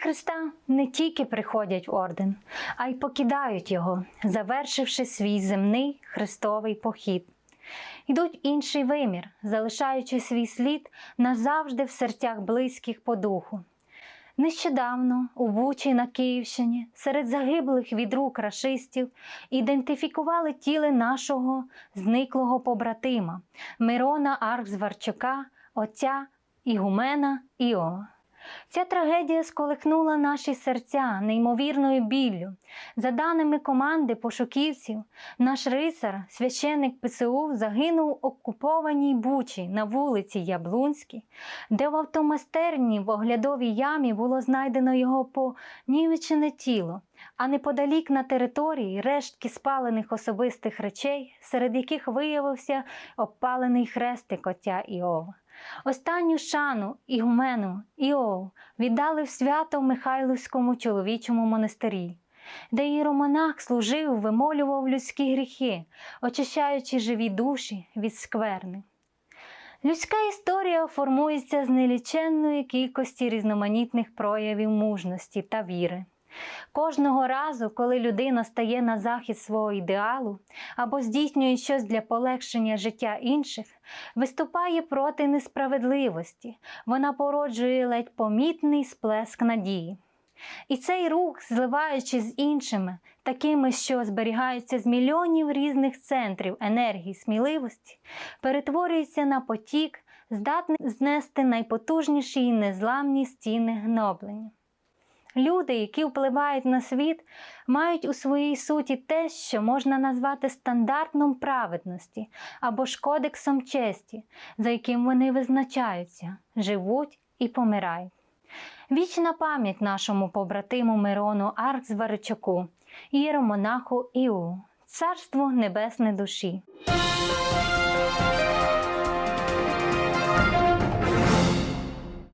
Христа не тільки приходять в орден, а й покидають його, завершивши свій земний христовий похід. Йдуть інший вимір, залишаючи свій слід назавжди в серцях близьких по духу. Нещодавно у Бучі на Київщині серед загиблих від рук рашистів ідентифікували тіли нашого зниклого побратима Мирона Аркзварчука, отця Ігумена Іо. Ця трагедія сколихнула наші серця неймовірною біллю. За даними команди пошуківців, наш рицар, священник ПСУ, загинув в окупованій Бучі на вулиці Яблунській, де в автомастерні в оглядовій ямі було знайдено його понівечене тіло, а неподалік на території рештки спалених особистих речей, серед яких виявився обпалений хрестик отця Іова. Останню шану ігумену Іов віддали в свято в Михайлівському чоловічому монастирі, де іеромонах служив, вимолював людські гріхи, очищаючи живі душі від скверни. Людська історія формується з неліченної кількості різноманітних проявів мужності та віри. Кожного разу, коли людина стає на захід свого ідеалу або здійснює щось для полегшення життя інших, виступає проти несправедливості, вона породжує ледь помітний сплеск надії. І цей рух, зливаючи з іншими, такими, що зберігаються з мільйонів різних центрів енергії сміливості, перетворюється на потік, здатний знести найпотужніші і незламні стіни гноблення. Люди, які впливають на світ, мають у своїй суті те, що можна назвати стандартом праведності або ж кодексом честі, за яким вони визначаються, живуть і помирають. Вічна пам'ять нашому побратиму Мирону Аркзваричаку, іеромонаху Іу, царство небесне душі.